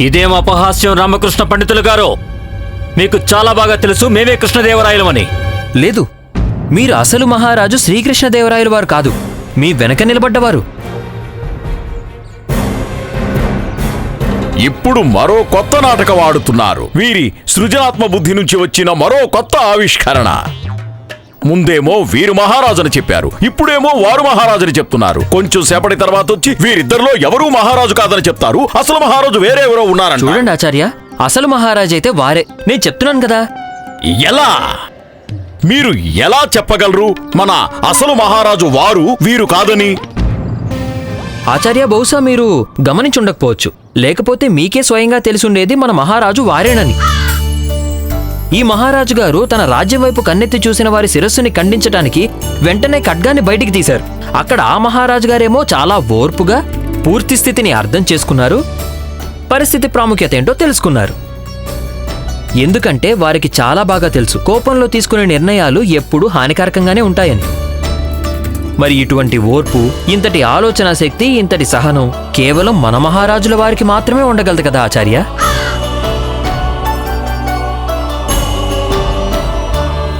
ఇదేం అపహాస్యం రామకృష్ణ పండితులు గారు? మీకు చాలా బాగా తెలుసు మేమే కృష్ణదేవరాయలమని. లేదు. మీరు అసలు మహారాజు శ్రీకృష్ణదేవరాయలు వారు కాదు. మీ వెనక నిలబడ్డవారు. ఇప్పుడు మరో కొత్త నాటకం ఆడుతున్నారు. వీరి సృజనాత్మ బుద్ధి నుంచి వచ్చిన మరో కొత్త ఆవిష్కరణ. ముందేమో వీరు మహారాజుని చెప్పారు. ఇప్పుడేమో వారు మహారాజుని చెప్తున్నారు. కొంచెం సేపటి తర్వాత వచ్చి వీరిద్దరిలో ఎవరూ మహారాజు కాదని చెప్తారు. అసలు మహారాజు వేరే ఎవరో ఉన్నారంట. చూడండి ఆచార్య అసలు మహారాజు అయితే వారే. నేను చెప్తున్నాను కదా. ఎలా? మీరు ఎలా చెప్పగలరు? మన అసలు మహారాజు వారు వీరు కాదని? ఆచార్య బహుశా మీరు గమనించుండకపోవచ్చు. లేకపోతే మీకే స్వయంగా తెలిసుండేది మన మహారాజు వారేనని. ఈ మహారాజు గారు తన రాజ్యం వైపు కన్నెత్తి చూసిన వారి శిరస్సుని ఖండించటానికి వెంటనే ఖడ్గాన్ని బయటికి తీశారు. అక్కడ ఆ మహారాజు గారేమో చాలా ఓర్పుగా పూర్తి స్థితిని అర్థం చేసుకున్నారు పరిస్థితి ప్రాముఖ్యత ఏంటో తెలుసుకున్నారు. ఎందుకంటే వారికి చాలా బాగా తెలుసు కోపంలో తీసుకునే నిర్ణయాలు ఎప్పుడూ హానికారకంగానే ఉంటాయని. మరి ఇటువంటి ఓర్పు ఇంతటి ఆలోచన శక్తి ఇంతటి సహనం కేవలం మన మహారాజుల వారికి మాత్రమే ఉండగలదు కదా ఆచార్య?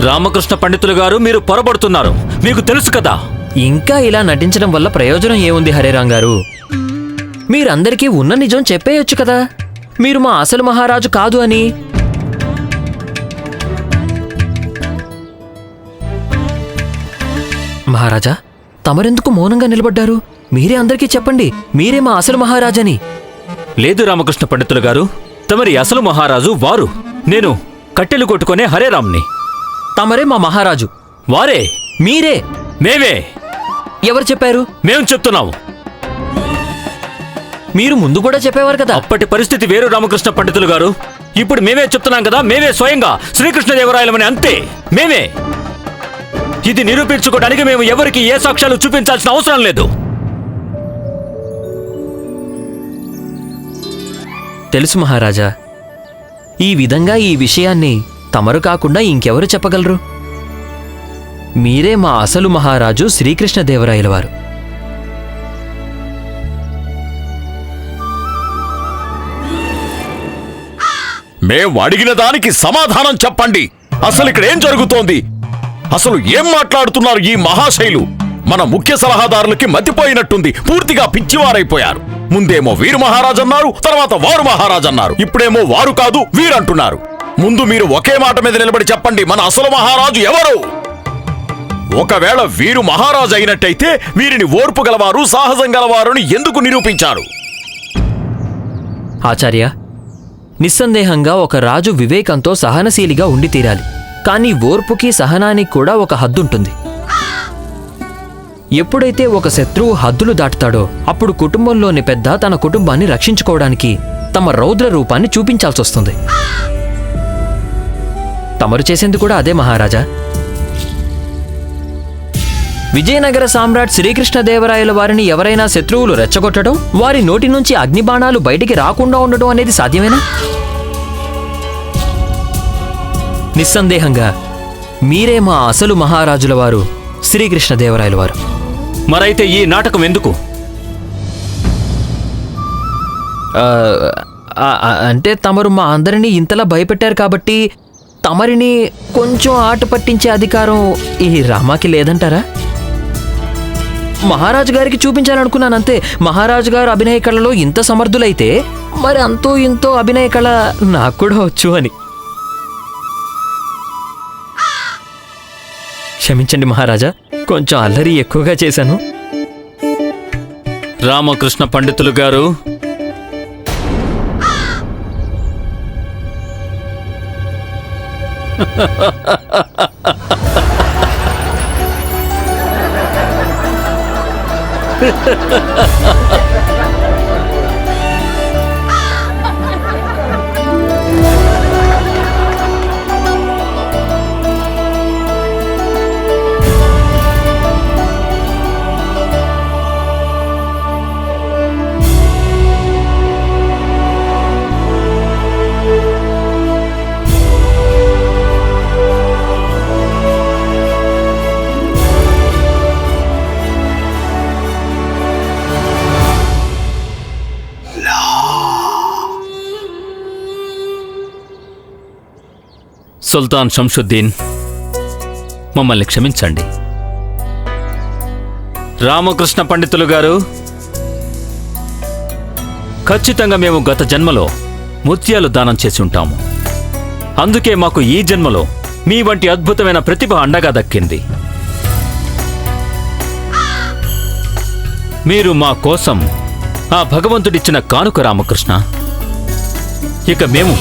రామకృష్ణ పండితులు గారు మీరు పొరబడుతున్నారు మీకు తెలుసు కదా. ఇంకా ఇలా నటించడం వల్ల ప్రయోజనం ఏముంది హరేరాం గారు? మీరందరికీ ఉన్న నిజం చెప్పేయొచ్చు కదా. మీరు మా అసలు మహారాజు కాదు అని. మహారాజా తమరెందుకు మౌనంగా నిలబడ్డారు? మీరే అందరికీ చెప్పండి. మీరే మా అసలు మహారాజని. లేదు రామకృష్ణ పండితులు గారు. తమరి అసలు మహారాజు వారు. నేను కట్టెలు కొట్టుకునే హరేరామ్ని తమరే మా మహారాజు. వారే మీరే మేమే. ఎవరు చెప్పారు? మేం చెప్తున్నాము. మీరు ముందు కూడా చెప్పేవారు కదా. అప్పటి పరిస్థితి వేరు రామకృష్ణ పండితులు గారు. ఇప్పుడు మేమే చెప్తున్నాం కదా మేమే స్వయంగా శ్రీకృష్ణదేవరాయలమని అంతే. మేమే. ఇది నిరూపించుకోవడానికి మేము ఎవరికి ఏ సాక్ష్యాలు చూపించాల్సిన అవసరం లేదు. తెలుసు మహారాజా ఈ విధంగా ఈ విషయాన్ని తమరు కాకుండా ఇంకెవరు చెప్పగలరు? మీరే మా అసలు మహారాజు శ్రీకృష్ణదేవరాయల వారు మేం అడిగిన దానికి సమాధానం చెప్పండి. అసలు ఇక్కడ ఏం జరుగుతోంది? అసలు ఏం మాట్లాడుతున్నారు ఈ మహాశైలు? మన ముఖ్య సలహాదారులకి మతిపోయినట్టుంది. పూర్తిగా పిచ్చివారైపోయారు. ముందేమో వీరు మహారాజ్ అన్నారు తర్వాత వారు మహారాజ్ అన్నారు ఇప్పుడేమో వారు కాదు వీరంటున్నారు. ముందు మీరు ఒకే మాట మీద నిలబడి చెప్పండి. మన అసలు మహారాజు ఎవరు? ఒకవేళ వీరు మహారాజు అయినట్టయితే వీరిని ఓర్పు గలవారు సాహసం గలవారు ఎందుకు నిరూపించారు? ఆచార్య నిస్సందేహంగా ఒక రాజు వివేకంతో సహనశీలిగా ఉండి తీరాలి. కానీ ఓర్పుకి సహనానికి కూడా ఒక హద్దుంటుంది ఎప్పుడైతే ఒక శత్రువు హద్దులు దాటుతాడో అప్పుడు కుటుంబంలోని పెద్ద తన కుటుంబాన్ని రక్షించుకోవడానికి తమ రౌద్ర రూపాన్ని చూపించాల్సొస్తుంది. తమరు చేసింది కూడా అదే మహారాజా. విజయనగర సామ్రాట్ శ్రీకృష్ణదేవరాయల వారిని ఎవరైనా శత్రువులు రెచ్చగొట్టడం వారి నోటి నుంచి అగ్నిబాణాలు బయటికి రాకుండా ఉండడం అనేది సాధ్యమేనా? నిస్సందేహంగా మీరే మా అసలు మహారాజుల వారు శ్రీకృష్ణదేవరాయల వారు. మరైతే ఈ నాటకం ఎందుకు? అంటే తమరు మా అందరినీ ఇంతలా భయపెట్టారు కాబట్టి తమరిని కొంచెం ఆట పట్టించే అధికారం ఈ రామాకి లేదంటారా? మహారాజు గారికి చూపించాలనుకున్నాను అంతే మహారాజు గారు అభినయ కళలో ఇంత సమర్థులైతే మరి అంతో ఇంతో అభినయ కళ నాకు కూడా వచ్చు అని. క్షమించండి మహారాజా కొంచెం అల్లరి ఎక్కువగా చేశాను. రామకృష్ణ పండితులు గారు Ha ha ha ha ha! సుల్తాన్ షంషుద్దీన్ మమ్మల్ని క్షమించండి. రామకృష్ణ పండితులు గారు ఖచ్చితంగా మేము గత జన్మలో ముత్యాలు దానం చేసి ఉంటాము. అందుకే మాకు ఈ జన్మలో మీ వంటి అద్భుతమైన ప్రతిభ అండగా దక్కింది. మీరు మా కోసం ఆ భగవంతుడిచ్చిన కానుక రామకృష్ణ. ఇక మేము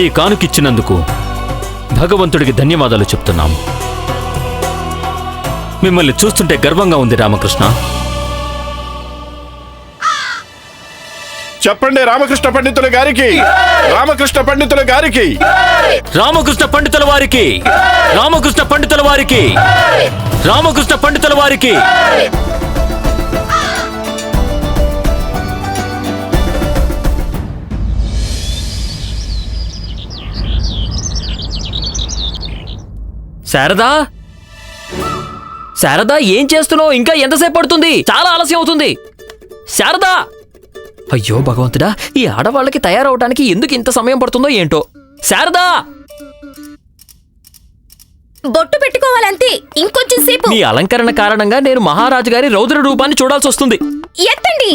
ఈ కానుకిచ్చినందుకు భగవంతుడికి ధన్యవాదాలు చెప్తున్నాము. మిమ్మల్ని చూస్తుంటే గర్వంగా ఉంది రామకృష్ణ. చెప్పండి రామకృష్ణ పండితుల గారికి. రామకృష్ణ పండితుల గారికి. రామకృష్ణ పండితుల వారికి. రామకృష్ణ పండితుల వారికి. రామకృష్ణ పండితుల వారికి. శారదా? శారదా ఏం చేస్తున్నావు? ఇంకా ఎంతసేపు పడుతుంది? చాలా ఆలస్యం అవుతుంది. శారదా! అయ్యో భగవంతుడా ఈ ఆడవాళ్ళకి తయారవడానికి ఎందుకు ఇంత సమయం పడుతుందో ఏంటో? శారదా! బొట్టు పెట్టుకోవాలంతే ఇంకొంచెం సేపు. నీ అలంకరణ కారణంగా నేను మహారాజు గారి రౌద్ర రూపాన్ని చూడాల్సి వస్తుంది. ఎత్తండి.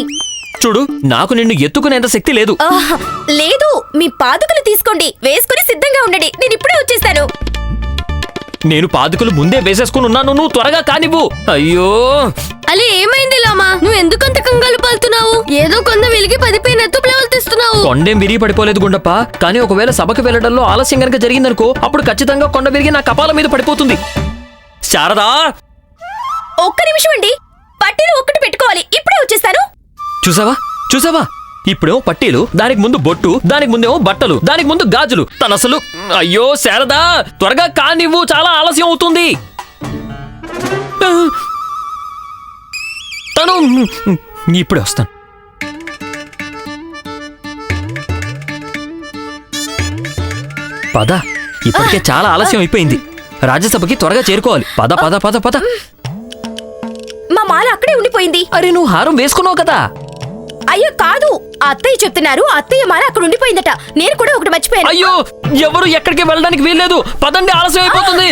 చూడు నాకు నిన్ను ఎత్తుకునేంత శక్తి లేదు. లేదు మీ పాదుకలు తీసుకోండి వేసుకుని సిద్ధంగా ఉండండి నేను ఇప్పుడే వచ్చేస్తాను. నేను పాదుకలు ముందే వేసేసుకుని ఉన్నాను. నువ్వు త్వరగా కానివ్వు. అయ్యో. అలే ఏమైంది లామా? నువ్వు ఎందుకంత కంగారు పడుతున్నావు? ఏదో కొంత వెలిగి పదిపోయినట్టు ప్లేవలు తీస్తున్నావు కొండేం విరిగి పడిపోలేదు గుండప్ప. కానీ ఒకవేళ సభకు వెళ్ళడంలో ఆలస్యం గనక జరిగిందనుకో అప్పుడు ఖచ్చితంగా కొండ విరిగి నా కపాల మీద పడిపోతుంది. శారదా! ఒక్క నిమిషం అండి. పట్టీలు ఒక్కటి పెట్టుకోవాలి. ఇప్పుడే వచ్చేస్తాను. చూసావా? చూసావా? ఇప్పుడేమో పట్టీలు దానికి ముందు బొట్టు దానికి ముందేమో బట్టలు దానికి ముందు గాజులు. తను అసలు అయ్యో శారదా త్వరగా కానివ్వు చాలా ఆలస్యం అవుతుంది. తను ఇప్పుడే వస్తాను. పద. ఇప్పటికే చాలా ఆలస్యం అయిపోయింది. రాజ్యసభకి త్వరగా చేరుకోవాలి. పద పద పద పద. మా మాల అక్కడే ఉండిపోయింది. అరే నువ్వు హారం వేసుకున్నావు కదా. అయ్యో కాదు. అత్తయ్య చెప్తున్నారు అత్తయ్య మాల అక్కడ ఉండిపోయిందట. నేను కూడా ఒకటి మర్చిపోయాను. అయ్యో ఎవరు ఎక్కడికి వెళ్ళడానికి వీల్లేదు. పదండి ఆలస్యం అయిపోతుంది.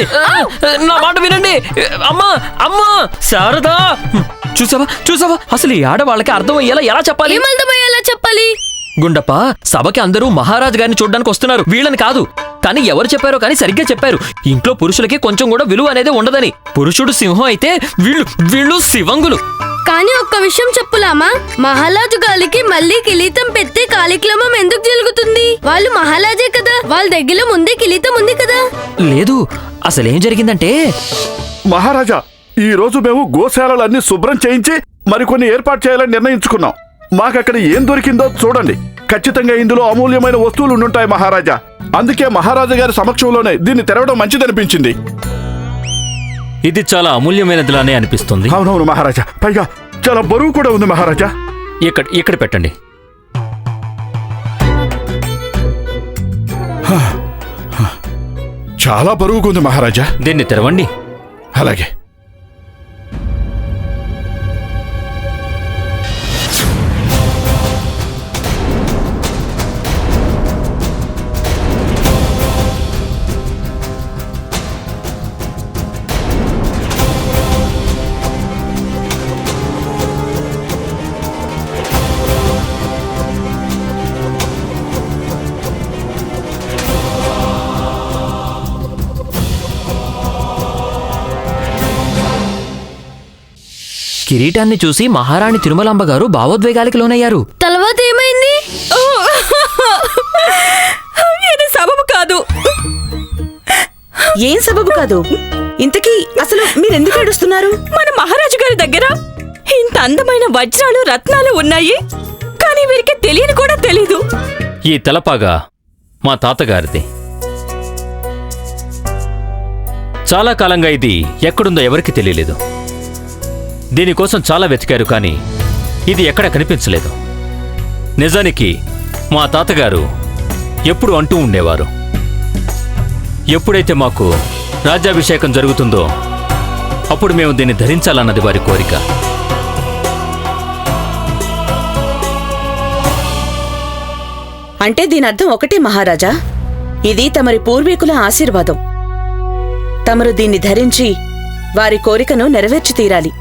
నా మాట వినండి. అమ్మా అమ్మా శారదా. చూసావా చూసావా? అసలు ఈ ఆడవాళ్ళకి అర్థమయ్యేలా ఎలా చెప్పాలి? ఏమర్థమయ్యేలా చెప్పాలి? గుండప్ప సభకి అందరూ మహారాజు గారిని చూడడానికి వస్తున్నారు. వీళ్ళని కాదు. కానీ ఎవరు చెప్పారో కానీ సరిగ్గా చెప్పారు. ఇంట్లో పురుషులకి కొంచెం కూడా విలువ అనేది ఉండదని. పురుషుడు సింహం అయితే వీళ్ళు వీళ్ళు శివంగులు. కానీ ఒక్క విషయం చెప్పులామా? మహారాజు గాలికి మళ్ళీ కిరీటం పెట్టి కాలిక్రమం ఎందుకు జరుగుతుంది? వాళ్ళు మహారాజే కదా వాళ్ళ దగ్గర ముందే కిరీటం ఉంది కదా? లేదు అసలేం జరిగిందంటే? మహారాజా ఈ రోజు మేము గోశాలలన్నీ శుభ్రం చేయించి మరికొన్ని ఏర్పాటు చేయాలని నిర్ణయించుకున్నాం. మాకక్కడ ఏం దొరికిందో చూడండి. ఖచ్చితంగా ఇందులో అమూల్యమైన వస్తువులు ఉండుంటాయి మహారాజా. అందుకే మహారాజా గారి సమక్షంలోనే దీన్ని తెరవడం మంచిదనిపించింది. ఇది చాలా అమూల్యమైనదిలానే అనిపిస్తుంది. అవునవును మహారాజా. పైగా చాలా బరువు కూడా ఉంది మహారాజా. ఇక్కడ ఇక్కడ పెట్టండి. చాలా బరువుగా ఉంది మహారాజా. దీన్ని తెరవండి. అలాగే. కిరీటాన్ని చూసి మహారాణి తిరుమలాంబ గారు భావోద్వేగానికి లోనయ్యారు. తర్వాత ఏమైంది? ఇది సబబు కాదు. ఏం సబబు కాదు? ఇంతకీ అసలు మీరెందుకు ఏడుస్తున్నారు? మన మహారాజు గారి దగ్గర ఇంత అందమైన వజ్రాలు రత్నాలు ఉన్నాయి. కానీ వీరికి తెలియని కూడా తెలీదు. ఈ తలపాగా మా తాతగారిది. చాలా కాలంగా ఇది ఎక్కడుందో ఎవరికి తెలియలేదు. దీనికోసం చాలా వెతికారు కానీ ఇది ఎక్కడ కనిపించలేదు. నిజానికి మా తాతగారు ఎప్పుడు అంటూ ఉండేవారు. ఎప్పుడైతే మాకు రాజ్యాభిషేకం జరుగుతుందో అప్పుడు మేము దీన్ని ధరించాలన్నది వారి కోరిక. అంటే దీని అర్థం ఒకటే మహారాజా. ఇది తమరి పూర్వీకుల ఆశీర్వాదం. తమరు దీన్ని ధరించి వారి కోరికను నెరవేర్చి తీరాలి.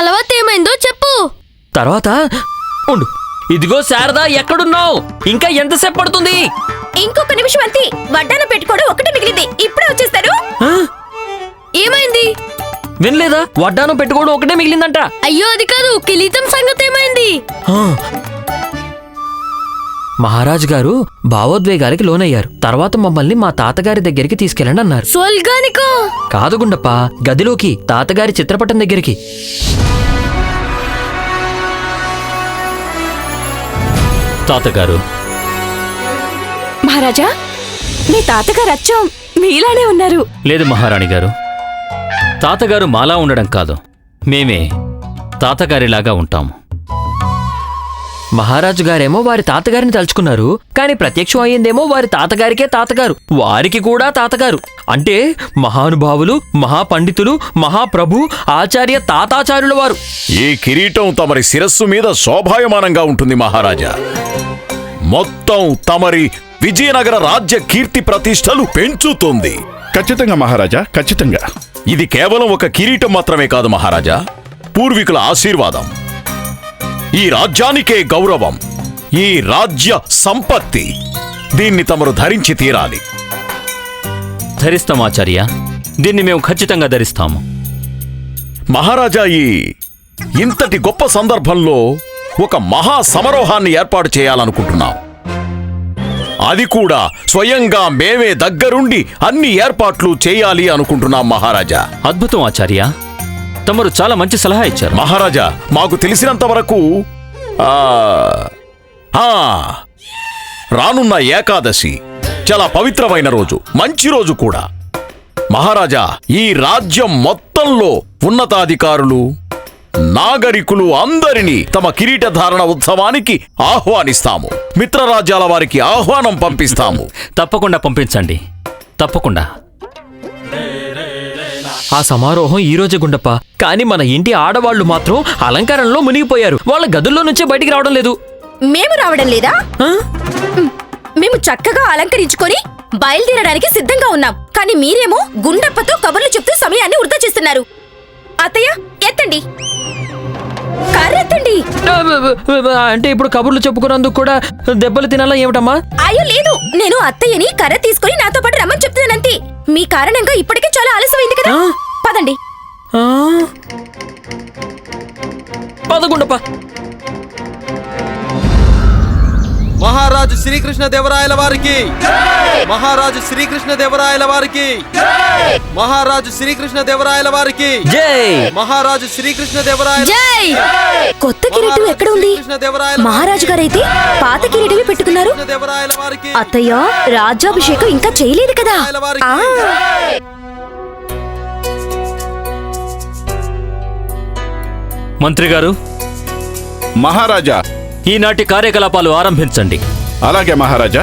తర్వాత ఏమైందో చెప్పు. తర్వాత ఉండు. ఇదిగో శారదా ఎక్కడున్నావు? ఇంకా ఎంతసేపు పడుతుంది? ఇంకొక నిమిషం అంతే. వడ్డాన పెట్టుకోవడం ఒకటి మిగిలింది. ఇప్పుడే వచ్చేస్తాడు ఆ? ఏమైంది? వినలేదా? వడ్డానం పెట్టుకోవడం ఒకటే మిగిలిందంట. అయ్యో అది కాదు. కిరీటం సంగతి ఏమైంది ఆ. మహారాజు గారు భావోద్వేగాలకి లోనయ్యారు. తర్వాత మమ్మల్ని మా తాతగారి దగ్గరికి తీసుకెళ్ళండి అన్నారు. కాదు గుండప్ప గదిలోకి తాతగారి చిత్రపటం దగ్గరికి. తాతగారు. మహారాజా మీ తాతగారు అచ్చం మీలానే ఉన్నారు. లేదు మహారాణి గారు. తాతగారు మాలా ఉండడం కాదు. మేమే తాతగారిలాగా ఉంటాము. మహారాజు గారేమో వారి తాతగారిని తలుచుకున్నారు కానీ ప్రత్యక్షం అయ్యిందేమో వారి తాతగారికే తాతగారు వారికి కూడా తాతగారు. అంటే మహానుభావులు మహాపండితులు మహాప్రభు ఆచార్య తాతాచార్యుల వారు. ఈ కిరీటం తమరి శిరస్సు మీద శోభాయమానంగా ఉంటుంది మహారాజా. మొత్తం తమరి విజయనగర రాజ్య కీర్తి ప్రతిష్టలు పెంచుతుంది. ఖచ్చితంగా మహారాజా ఖచ్చితంగా. ఇది కేవలం ఒక కిరీటం మాత్రమే కాదు మహారాజా. పూర్వీకుల ఆశీర్వాదం. ఈ రాజ్యానికే గౌరవం ఈ రాజ్య సంపత్తి. దీన్ని తమరు ధరించి తీరాలి. ధరిస్తాం ఆచార్య. దీన్ని మేము ఖచ్చితంగా ధరిస్తాము. మహారాజా ఈ ఇంతటి గొప్ప సందర్భంలో ఒక మహా సమరోహాన్ని ఏర్పాటు చేయాలనుకుంటున్నాం. అది కూడా స్వయంగా మేమే దగ్గరుండి అన్ని ఏర్పాట్లు చేయాలి అనుకుంటున్నాం మహారాజా. అద్భుతం ఆచార్య. తమరు చాలా మంచి సలహా ఇచ్చారు. మహారాజా మాకు తెలిసినంత వరకు రానున్న ఏకాదశి చాలా పవిత్రమైన రోజు మంచి రోజు కూడా. మహారాజా ఈ రాజ్యం మొత్తంలో ఉన్నతాధికారులు నాగరికులు అందరినీ తమ కిరీటధారణ ఉత్సవానికి ఆహ్వానిస్తాము. మిత్రరాజ్యాల వారికి ఆహ్వానం పంపిస్తాము. తప్పకుండా పంపించండి. తప్పకుండా. ఆ సమారోహం ఈ రోజే గుండప్ప. కానీ మన ఇంటి ఆడవాళ్ళు మాత్రం అలంకారంలో మునిగిపోయారు. వాళ్ళ గదుల్లో నుంచే బయటికి రావడం లేదు. మేము రావడం లేదా? మేము చక్కగా అలంకరించుకొని బయలుదేరడానికి సిద్ధంగా ఉన్నాం. కానీ మీరేమో గుండప్పతో కబుర్లు చెప్తూ సమయాన్ని వృధా చేస్తున్నారు. అత్తయ్య ఎత్తండి. కర్రెత్తండి అంటే ఇప్పుడు కబుర్లు చెప్పుకున్నందుకు కూడా దెబ్బలు తినాలా ఏమిటమ్మా? అయ్యో లేదు. నేను అత్తయ్యని కర్ర తీసుకొని నాతో పాటు రమ్మని చెప్తున్నానంతే. మీ కారణంగా ఇప్పటికే చాలా ఆలస్యమైంది కదా? పదండి. ఆ? మహారాజు శ్రీకృష్ణ దేవరాయల వారికి. మహారాజు శ్రీకృష్ణ దేవరాయల వారికి. మహారాజు శ్రీకృష్ణ దేవరాయల వారికి. జై! మహారాజు శ్రీకృష్ణ దేవరాయల జై! కొత్త కిరీటం ఎక్కడ ఉంది మహారాజు గారైతే పాత కిరీటమే పెట్టుకున్నారు. శ్రీకృష్ణ దేవరాయల వారికి. అత్తయ్య రాజ్యాభిషేకం ఇంకా చేయలేదు కదా? మంత్రి గారు మహారాజా ఈనాటి కార్యకలాపాలు ఆరంభించండి. అలాగే మహారాజా.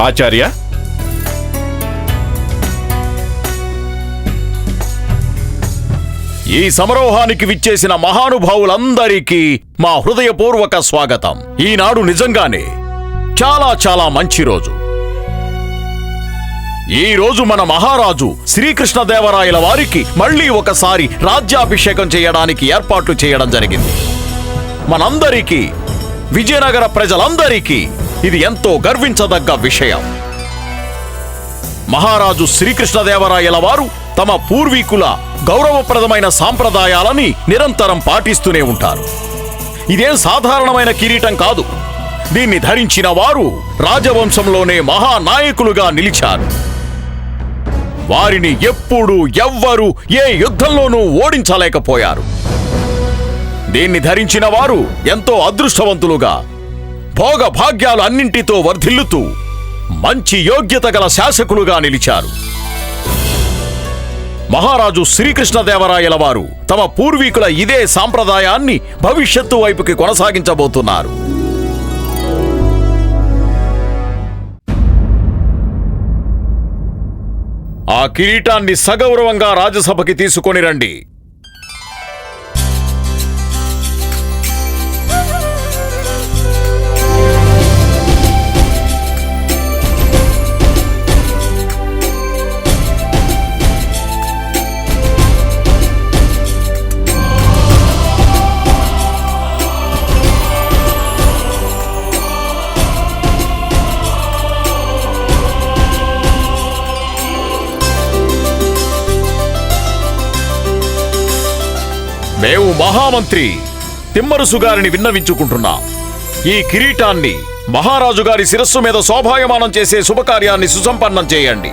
ఆచార్య. ఈ సమరోహానికి విచ్చేసిన మహానుభావులందరికీ మా హృదయపూర్వక స్వాగతం. ఈనాడు నిజంగానే చాలా చాలా మంచి రోజు. ఈ రోజు మన మహారాజు శ్రీకృష్ణదేవరాయల వారికి మళ్ళీ ఒకసారి రాజ్యాభిషేకం చేయడానికి ఏర్పాట్లు చేయడం జరిగింది. మనందరికీ విజయనగర ప్రజలందరికీ ఇది ఎంతో గర్వించదగ్గ విషయం. మహారాజు శ్రీకృష్ణదేవరాయల వారు తమ పూర్వీకుల గౌరవప్రదమైన సాంప్రదాయాలని నిరంతరం పాటిస్తూనే ఉంటారు. ఇదేం సాధారణమైన కిరీటం కాదు. దీన్ని ధరించిన వారు రాజవంశంలోనే మహానాయకులుగా నిలిచారు. వారిని ఎప్పుడు ఎవ్వరూ ఏ యుద్ధంలోనూ ఓడించలేకపోయారు. దీన్ని ధరించిన వారు ఎంతో అదృష్టవంతులుగా. భోగ భాగ్యాలు అన్నింటితో వర్ధిల్లుతూ మంచి యోగ్యత గల శాసకులుగా నిలిచారు. మహారాజు శ్రీకృష్ణదేవరాయల వారు తమ పూర్వీకుల ఇదే సాంప్రదాయాన్ని భవిష్యత్తు వైపుకి కొనసాగించబోతున్నారు. ఆ కిరీటాన్ని సగౌరవంగా రాజసభకి తీసుకొని రండి. మహామంత్రి తిమ్మరుసు గారిని విన్నవించుకుంటున్నా. ఈ కిరీటాన్ని మహారాజు గారి శిరస్సు మీద శోభాయమానం చేసే శుభకార్యాన్ని సుసంపన్నం చేయండి.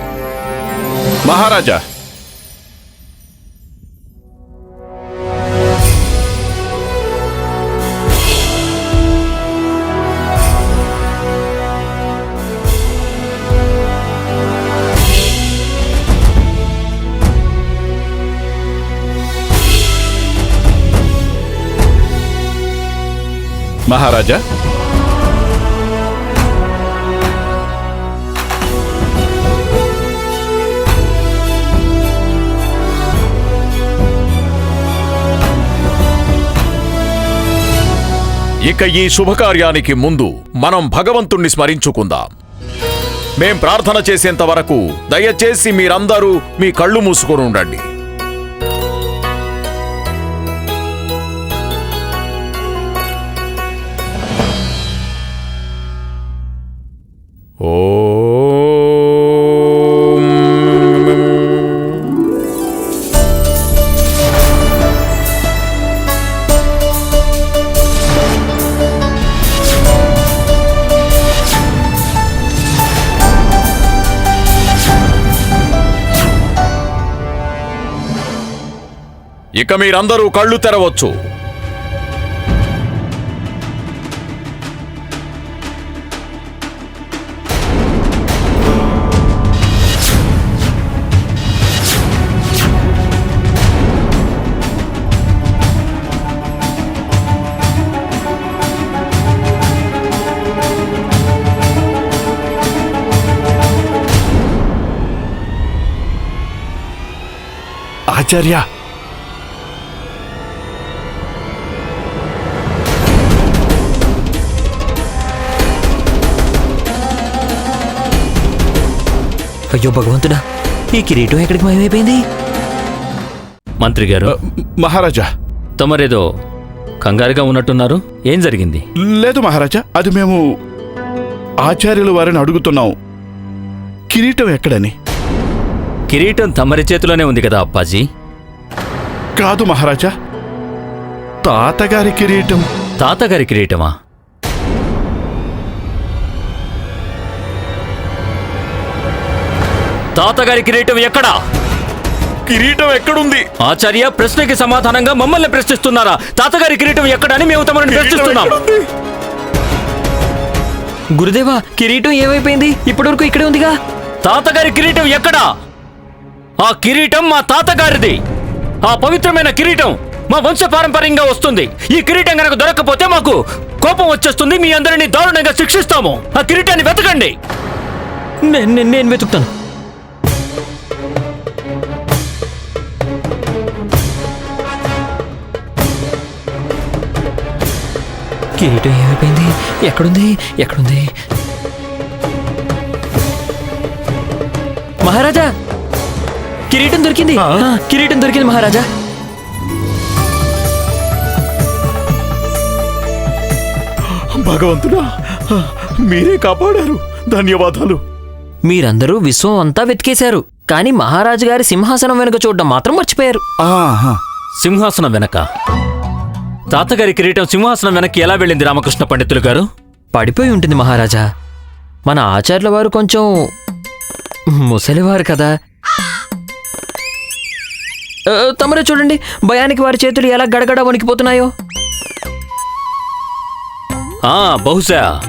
మహారాజా మహారాజా? ఇక ఈ శుభకార్యానికి ముందు మనం భగవంతుణ్ణి స్మరించుకుందాం. మేం ప్రార్థన చేసేంత వరకు దయచేసి మీరందరూ మీ కళ్ళు మూసుకొని ఉండండి. ఇక మీరందరూ కళ్ళు తెరవచ్చు. ఆచార్య అయ్యో భగవంతుడా ఈ కిరీటం ఎక్కడికి మాయమైపోయింది? మంత్రి గారు మహారాజా. తమరేదో కంగారుగా ఉన్నట్టున్నారు? ఏం జరిగింది? లేదు మహారాజా. అది మేము ఆచార్యుల వారిని అడుగుతున్నాం. కిరీటం ఎక్కడని? కిరీటం తమరి చేతిలోనే ఉంది కదా అప్పాజీ? కాదు మహారాజా. తాతగారి కిరీటం. తాతగారి కిరీటమా? తాతగారి కిరీటం ఎక్కడా? కిరీటం ఎక్కడుంది? ఆచార్య ప్రశ్నకి సమాధానంగా మమ్మల్ని ప్రశ్నిస్తున్నారా? తాతగారి కిరీటం ఎక్కడని మేము తమని ప్రశ్నిస్తున్నాం. గురుదేవా కిరీటం ఏమైపోయింది? ఇప్పటివరకు ఇక్కడే ఉందిగా? తాతగారి కిరీటం ఎక్కడా? ఆ కిరీటం మా తాతగారిది. ఆ పవిత్రమైన కిరీటం మా వంశ పారంపర్యంగా వస్తుంది. ఈ కిరీటం కనుక దొరకకపోతే మాకు కోపం వచ్చేస్తుంది. మీ అందరినీ దారుణంగా శిక్షిస్తాము. ఆ కిరీటాన్ని వెతకండి. నేను నేను- నేను వెతుకుతాను. కిరీటం ఏమైపోయింది ఎక్కడుంది? ఎక్కడుంది? మహారాజా! కిరీటం దొరికింది. కిరీటం దొరికింది మహారాజా. భగవంతుడా మీరే కాపాడారు. ధన్యవాదాలు. మీరందరూ విశ్వం అంతా వెతికేశారు. కానీ మహారాజు గారి సింహాసనం వెనుక చూడడం మాత్రం మర్చిపోయారు. ఆహా. సింహాసనం వెనక. తాతగారి కిరీటం సింహాసనం వెనక్కి ఎలా వెళ్ళింది రామకృష్ణ పండితులు గారు? పడిపోయి ఉంటుంది మహారాజా. మన ఆచార్యుల వారు కొంచెం ముసలివారు కదా. ఆ, తమరే చూడండి భయానికి వారి చేతులు ఎలా గడగడ వణికిపోతున్నాయో. ఆ బహుశా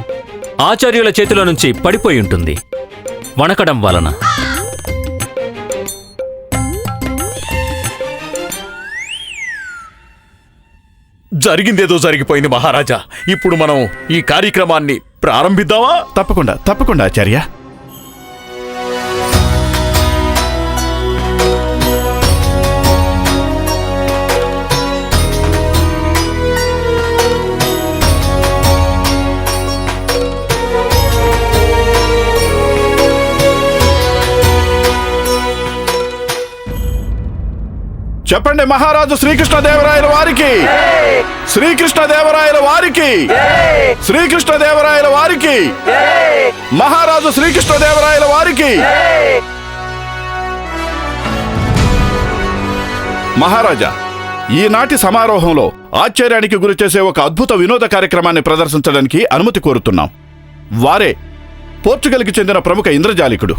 ఆచార్యుల చేతిలో నుంచి పడిపోయి ఉంటుంది. వణకడం వలన. జరిగిందేదో జరిగిపోయింది మహారాజా. ఇప్పుడు మనం ఈ కార్యక్రమాన్ని ప్రారంభిద్దామా? తప్పకుండా తప్పకుండా ఆచార్య. చెప్పండి మహారాజు శ్రీకృష్ణదేవరాయల వారికి. శ్రీకృష్ణదేవరాయల వారికి. శ్రీకృష్ణదేవరాయల వారికి. మహారాజు శ్రీకృష్ణదేవరాయల వారికి. మహారాజా ఈనాటి సమారోహంలో ఆశ్చర్యానికి గురిచేసే ఒక అద్భుత వినోద కార్యక్రమాన్ని ప్రదర్శించడానికి అనుమతి కోరుతున్నాం. వారే పోర్చుగల్కి చెందిన ప్రముఖ ఇంద్రజాలికుడు.